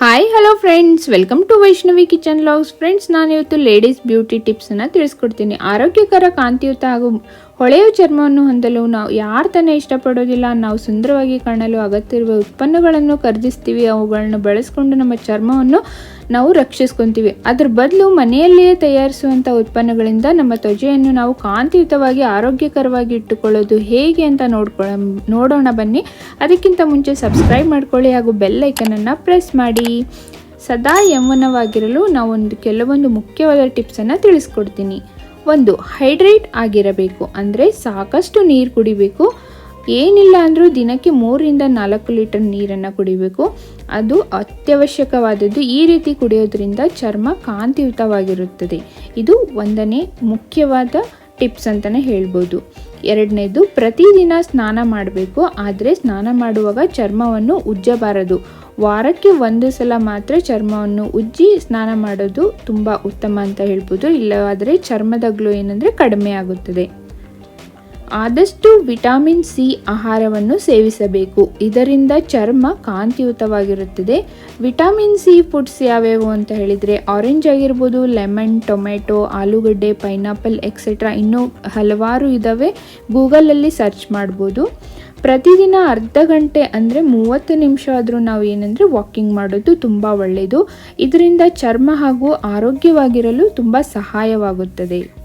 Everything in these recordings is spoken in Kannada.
Hi hello friends welcome to Vaishnavi kitchen logs friends ನಾನು ಇವತ್ತು ಲೇಡೀಸ್ ಬ್ಯೂಟಿ ಟಿಪ್ಸನ್ನು ತಿಳಿಸ್ಕೊಡ್ತೀನಿ. ಆರೋಗ್ಯಕರ, ಕಾಂತಿಯುತ ಹಾಗೂ ಹೊಳೆಯುವ ಚರ್ಮವನ್ನು ಹೊಂದಲು ನಾವು ಯಾರು ತಾನೇ ಇಷ್ಟಪಡೋದಿಲ್ಲ, ನಾವು ಸುಂದರವಾಗಿ ಕಾಣಲು ಅಗತ್ಯವಿರುವ ಉತ್ಪನ್ನಗಳನ್ನು ಖರೀದಿಸ್ತೀವಿ, ಅವುಗಳನ್ನು ಬಳಸ್ಕೊಂಡು ನಮ್ಮ ಚರ್ಮವನ್ನು ನಾವು ರಕ್ಷಿಸ್ಕೊತೀವಿ. ಅದ್ರ ಬದಲು ಮನೆಯಲ್ಲಿಯೇ ತಯಾರಿಸುವಂಥ ಉತ್ಪನ್ನಗಳಿಂದ ನಮ್ಮ ತ್ವಚೆಯನ್ನು ನಾವು ಕಾಂತಿಯುತವಾಗಿ ಆರೋಗ್ಯಕರವಾಗಿ ಇಟ್ಟುಕೊಳ್ಳೋದು ಹೇಗೆ ಅಂತ ನೋಡ್ಕೊಳ, ನೋಡೋಣ ಬನ್ನಿ. ಅದಕ್ಕಿಂತ ಮುಂಚೆ ಸಬ್ಸ್ಕ್ರೈಬ್ ಮಾಡ್ಕೊಳ್ಳಿ ಹಾಗೂ ಬೆಲ್ ಐಕನನ್ನು ಪ್ರೆಸ್ ಮಾಡಿ. ಸದಾ ಯೌವನವಾಗಿರಲು ನಾವೊಂದು, ಕೆಲವೊಂದು ಮುಖ್ಯವಾದ ಟಿಪ್ಸನ್ನು ತಿಳಿಸ್ಕೊಡ್ತೀನಿ. ಒಂದು ಹೈಡ್ರೇಟ್ ಆಗಿರಬೇಕು. ಅಂದರೆ ಸಾಕಷ್ಟು ನೀರು ಕುಡಿಬೇಕು. ಏನಿಲ್ಲ ಅಂದರೂ ದಿನಕ್ಕೆ ಮೂರಿಂದ ನಾಲ್ಕು ಲೀಟರ್ ನೀರನ್ನು ಕುಡಿಬೇಕು. ಅದು ಅತ್ಯವಶ್ಯಕವಾದದ್ದು ಈ ರೀತಿ ಕುಡಿಯೋದ್ರಿಂದ ಚರ್ಮ ಕಾಂತಿಯುತವಾಗಿರುತ್ತದೆ. ಇದು ಒಂದನೇ ಮುಖ್ಯವಾದ ಟಿಪ್ಸ್ ಅಂತಲೇ ಹೇಳ್ಬೋದು. ಎರಡನೇದು, ಪ್ರತಿದಿನ ಸ್ನಾನ ಮಾಡಬೇಕು, ಆದರೆ ಸ್ನಾನ ಮಾಡುವಾಗ ಚರ್ಮವನ್ನು ಉಜ್ಜಬಾರದು. ವಾರಕ್ಕೆ ಒಂದು ಸಲ ಮಾತ್ರ ಚರ್ಮವನ್ನು ಉಜ್ಜಿ ಸ್ನಾನ ಮಾಡೋದು ತುಂಬ ಉತ್ತಮ ಅಂತ ಹೇಳ್ಬೋದು. ಇಲ್ಲವಾದರೆ ಚರ್ಮದ ಗ್ಲೋ ಏನಂದರೆ ಕಡಿಮೆ ಆಗುತ್ತದೆ. ಆದಷ್ಟು ವಿಟಮಿನ್ ಸಿ ಆಹಾರವನ್ನು ಸೇವಿಸಬೇಕು. ಇದರಿಂದ ಚರ್ಮ ಕಾಂತಿಯುತವಾಗಿರುತ್ತದೆ. ವಿಟಮಿನ್ ಸಿ ಫುಡ್ಸ್ ಯಾವ್ಯಾವು ಅಂತ ಹೇಳಿದರೆ, ಆರೆಂಜ್ ಆಗಿರ್ಬೋದು, ಲೆಮನ್ ಟೊಮೆಟೊ ಆಲೂಗಡ್ಡೆ, ಪೈನಾಪಲ್ ಎಕ್ಸೆಟ್ರಾ ಇನ್ನೂ ಹಲವಾರು ಇದ್ದಾವೆ ಗೂಗಲಲ್ಲಿ ಸರ್ಚ್ ಮಾಡ್ಬೋದು. ಪ್ರತಿದಿನ ಅರ್ಧ ಗಂಟೆ ಅಂದರೆ ಮೂವತ್ತು ನಿಮಿಷ ಆದರೂ ನಾವು ಏನಂದರೆ ವಾಕಿಂಗ್ ಮಾಡೋದು ತುಂಬ ಒಳ್ಳೆಯದು ಇದರಿಂದ ಚರ್ಮ ಹಾಗೂ ಆರೋಗ್ಯವಾಗಿರಲು ತುಂಬ ಸಹಾಯವಾಗುತ್ತದೆ.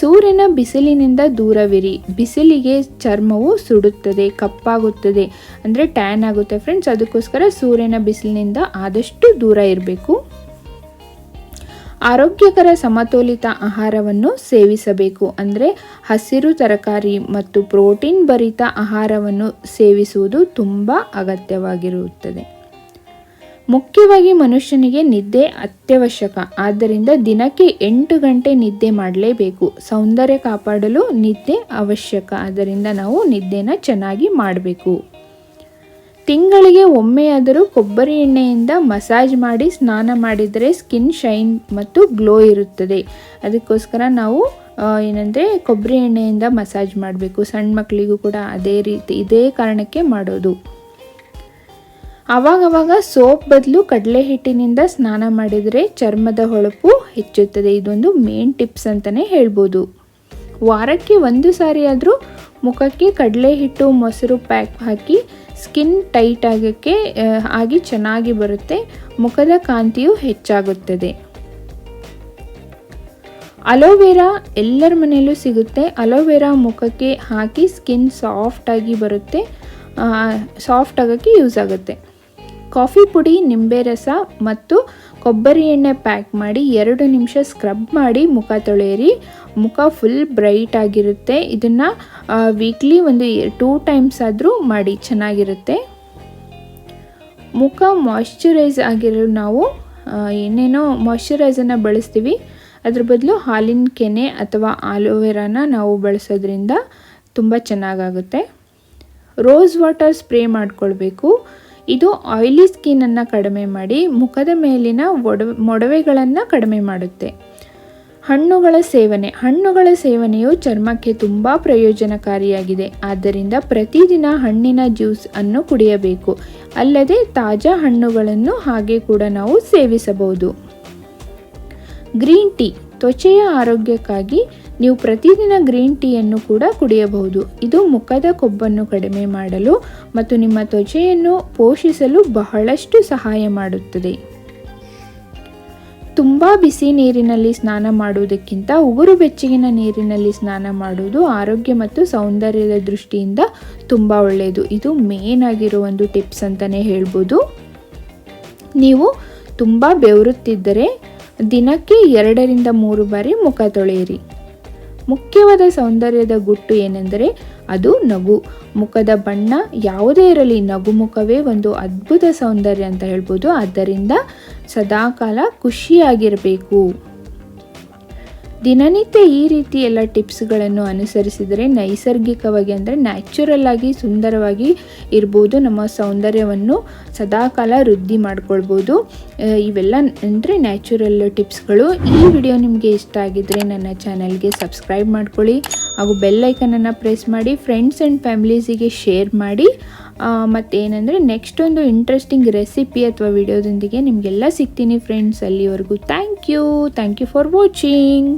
ಸೂರ್ಯನ ಬಿಸಿಲಿನಿಂದ ದೂರವಿರಿ. ಬಿಸಿಲಿಗೆ ಚರ್ಮವು ಸುಡುತ್ತದೆ, ಕಪ್ಪಾಗುತ್ತದೆ. ಅಂದರೆ ಟ್ಯಾನ್ ಆಗುತ್ತೆ ಫ್ರೆಂಡ್ಸ್ ಅದಕ್ಕೋಸ್ಕರ ಸೂರ್ಯನ ಬಿಸಿಲಿನಿಂದ ಆದಷ್ಟು ದೂರ ಇರಬೇಕು. ಆರೋಗ್ಯಕರ ಸಮತೋಲಿತ ಆಹಾರವನ್ನು ಸೇವಿಸಬೇಕು. ಅಂದರೆ ಹಸಿರು ತರಕಾರಿ ಮತ್ತು ಪ್ರೋಟೀನ್ ಭರಿತ ಆಹಾರವನ್ನು ಸೇವಿಸುವುದು ತುಂಬ ಅಗತ್ಯವಾಗಿರುತ್ತದೆ. ಮುಖ್ಯವಾಗಿ ಮನುಷ್ಯನಿಗೆ ನಿದ್ದೆ ಅತ್ಯವಶ್ಯಕ. ಆದ್ದರಿಂದ ದಿನಕ್ಕೆ ಎಂಟು ಗಂಟೆ ನಿದ್ದೆ ಮಾಡಲೇಬೇಕು. ಸೌಂದರ್ಯ ಕಾಪಾಡಲು ನಿದ್ದೆ ಅವಶ್ಯಕ. ಆದ್ದರಿಂದ ನಾವು ನಿದ್ದೆನ ಚೆನ್ನಾಗಿ ಮಾಡಬೇಕು. ತಿಂಗಳಿಗೆ ಒಮ್ಮೆಯಾದರೂ ಕೊಬ್ಬರಿ ಎಣ್ಣೆಯಿಂದ ಮಸಾಜ್ ಮಾಡಿ ಸ್ನಾನ ಮಾಡಿದರೆ ಸ್ಕಿನ್ ಶೈನ್ ಮತ್ತು ಗ್ಲೋ ಇರುತ್ತದೆ. ಅದಕ್ಕೋಸ್ಕರ ನಾವು ಏನಂದರೆ ಕೊಬ್ಬರಿ ಎಣ್ಣೆಯಿಂದ ಮಸಾಜ್ ಮಾಡಬೇಕು. ಸಣ್ಣ ಮಕ್ಕಳಿಗೂ ಕೂಡ ಅದೇ ರೀತಿ, ಇದೇ ಕಾರಣಕ್ಕೆ ಮಾಡೋದು. ಆವಾಗವಾಗ ಸೋಪ್ ಬದಲು ಕಡಲೆ ಹಿಟ್ಟಿನಿಂದ ಸ್ನಾನ ಮಾಡಿದರೆ ಚರ್ಮದ ಹೊಳಪು ಹೆಚ್ಚುತ್ತದೆ. ಇದೊಂದು ಮೇನ್ ಟಿಪ್ಸ್ ಅಂತಲೇ ಹೇಳ್ಬೋದು. ವಾರಕ್ಕೆ ಒಂದು ಸಾರಿ ಆದರೂ ಮುಖಕ್ಕೆ ಕಡಲೆ ಹಿಟ್ಟು ಮೊಸರು ಪ್ಯಾಕ್ ಹಾಕಿ ಸ್ಕಿನ್ ಟೈಟ್ ಆಗೋಕ್ಕೆ ಆಗಿ ಚೆನ್ನಾಗಿ ಬರುತ್ತೆ. ಮುಖದ ಕಾಂತಿಯು ಹೆಚ್ಚಾಗುತ್ತದೆ. ಅಲೋವೆರಾ ಎಲ್ಲರ ಮನೆಯಲ್ಲೂ ಸಿಗುತ್ತೆ. ಅಲೋವೆರಾ ಮುಖಕ್ಕೆ ಹಾಕಿ ಸ್ಕಿನ್ ಸಾಫ್ಟಾಗಿ ಬರುತ್ತೆ. ಸಾಫ್ಟ್ ಆಗೋಕ್ಕೆ ಯೂಸ್ ಆಗುತ್ತೆ. ಕಾಫಿ ಪುಡಿ, ನಿಂಬೆ ರಸ ಮತ್ತು ಕೊಬ್ಬರಿ ಎಣ್ಣೆ ಪ್ಯಾಕ್ ಮಾಡಿ ಎರಡು ನಿಮಿಷ ಸ್ಕ್ರಬ್ ಮಾಡಿ ಮುಖ ತೊಳೆಯಿರಿ. ಮುಖ ಫುಲ್ ಬ್ರೈಟ್ ಆಗಿರುತ್ತೆ. ಇದನ್ನು ವೀಕ್ಲಿ ಒಂದು ಟೂ ಟೈಮ್ಸ್ ಆದರೂ ಮಾಡಿ ಚೆನ್ನಾಗಿರುತ್ತೆ. ಮುಖ ಮಾಯ್ಶ್ಚರೈಸ್ ಆಗಿರೋ ನಾವು ಏನೇನೋ ಮಾಯ್ಶ್ಚರೈಸನ್ನು ಬಳಸ್ತೀವಿ. ಅದ್ರ ಬದಲು ಹಾಲಿನ ಕೆನೆ ಅಥವಾ ಆಲೋವೆರಾನ ನಾವು ಬಳಸೋದ್ರಿಂದ ತುಂಬ ಚೆನ್ನಾಗಾಗುತ್ತೆ. ರೋಸ್ ವಾಟರ್ ಸ್ಪ್ರೇ ಮಾಡ್ಕೊಳ್ಬೇಕು. ಇದು ಆಯಿಲಿ ಸ್ಕಿನ್ನನ್ನು ಕಡಿಮೆ ಮಾಡಿ ಮುಖದ ಮೇಲಿನ ಒಡವೆ, ಮೊಡವೆಗಳನ್ನು ಕಡಿಮೆ ಮಾಡುತ್ತೆ. ಹಣ್ಣುಗಳ ಸೇವನೆ, ಹಣ್ಣುಗಳ ಸೇವನೆಯು ಚರ್ಮಕ್ಕೆ ತುಂಬ ಪ್ರಯೋಜನಕಾರಿಯಾಗಿದೆ. ಆದ್ದರಿಂದ ಪ್ರತಿದಿನ ಹಣ್ಣಿನ ಜ್ಯೂಸ್ ಅನ್ನು ಕುಡಿಯಬೇಕು. ಅಲ್ಲದೆ ತಾಜಾ ಹಣ್ಣುಗಳನ್ನು ಹಾಗೆ ಕೂಡ ನಾವು ಸೇವಿಸಬಹುದು. ಗ್ರೀನ್ ಟೀ, ತ್ವಚೆಯ ಆರೋಗ್ಯಕ್ಕಾಗಿ ನೀವು ಪ್ರತಿದಿನ ಗ್ರೀನ್ ಟೀಯನ್ನು ಕೂಡ ಕುಡಿಯಬಹುದು. ಇದು ಮುಖದ ಕೊಬ್ಬನ್ನು ಕಡಿಮೆ ಮಾಡಲು ಮತ್ತು ನಿಮ್ಮ ತ್ವಚೆಯನ್ನು ಪೋಷಿಸಲು ಬಹಳಷ್ಟು ಸಹಾಯ ಮಾಡುತ್ತದೆ. ತುಂಬ ಬಿಸಿ ನೀರಿನಲ್ಲಿ ಸ್ನಾನ ಮಾಡುವುದಕ್ಕಿಂತ ಉಗುರು ಬೆಚ್ಚಗಿನ ನೀರಿನಲ್ಲಿ ಸ್ನಾನ ಮಾಡುವುದು ಆರೋಗ್ಯ ಮತ್ತು ಸೌಂದರ್ಯದ ದೃಷ್ಟಿಯಿಂದ ತುಂಬ ಒಳ್ಳೆಯದು. ಇದು ಮೇನ್ ಆಗಿರೋ ಒಂದು ಟಿಪ್ಸ್ ಅಂತಲೇ ಹೇಳ್ಬೋದು. ನೀವು ತುಂಬ ಬೆವರುತ್ತಿದ್ದರೆ ದಿನಕ್ಕೆ ಎರಡರಿಂದ ಮೂರು ಬಾರಿ ಮುಖ ತೊಳೆಯಿರಿ. ಮುಖ್ಯವಾದ ಸೌಂದರ್ಯದ ಗುಟ್ಟು ಏನೆಂದರೆ ಅದು ನಗು. ಮುಖದ ಬಣ್ಣ ಯಾವುದೇ ಇರಲಿ, ನಗು ಮುಖವೇ ಒಂದು ಅದ್ಭುತ ಸೌಂದರ್ಯ ಅಂತ ಹೇಳ್ಬೋದು. ಆದ್ದರಿಂದ ಸದಾಕಾಲ ಖುಷಿಯಾಗಿರಬೇಕು. ದಿನನಿತ್ಯ ಈ ರೀತಿ ಎಲ್ಲ ಟಿಪ್ಸ್ಗಳನ್ನು ಅನುಸರಿಸಿದರೆ ನೈಸರ್ಗಿಕವಾಗಿ ಅಂದರೆ ನ್ಯಾಚುರಲ್ ಆಗಿ ಸುಂದರವಾಗಿ ಇರ್ಬೋದು, ನಮ್ಮ ಸೌಂದರ್ಯವನ್ನು ಸದಾಕಾಲ ವೃದ್ಧಿ ಮಾಡ್ಕೊಳ್ಬೋದು. ಇವೆಲ್ಲ ಅಂದರೆ ನ್ಯಾಚುರಲ್ ಟಿಪ್ಸ್ಗಳು. ಈ ವಿಡಿಯೋ ನಿಮಗೆ ಇಷ್ಟ ಆಗಿದ್ದರೆ ನನ್ನ ಚಾನಲ್ಗೆ ಸಬ್ಸ್ಕ್ರೈಬ್ ಮಾಡ್ಕೊಳ್ಳಿ ಹಾಗೂ ಬೆಲ್ಲೈಕನನ್ನು ಪ್ರೆಸ್ ಮಾಡಿ, ಫ್ರೆಂಡ್ಸ್ ಆ್ಯಂಡ್ ಫ್ಯಾಮಿಲೀಸಿಗೆ ಶೇರ್ ಮಾಡಿ. ಮತ್ತೇನೆಂದರೆ ನೆಕ್ಸ್ಟ್ ಒಂದು ಇಂಟ್ರೆಸ್ಟಿಂಗ್ ರೆಸಿಪಿ ಅಥವಾ ವಿಡಿಯೋದೊಂದಿಗೆ ನಿಮಗೆಲ್ಲ ಸಿಗ್ತೀನಿ ಫ್ರೆಂಡ್ಸ್ ಅಲ್ಲಿವರೆಗೂ. Thank you thank you for watching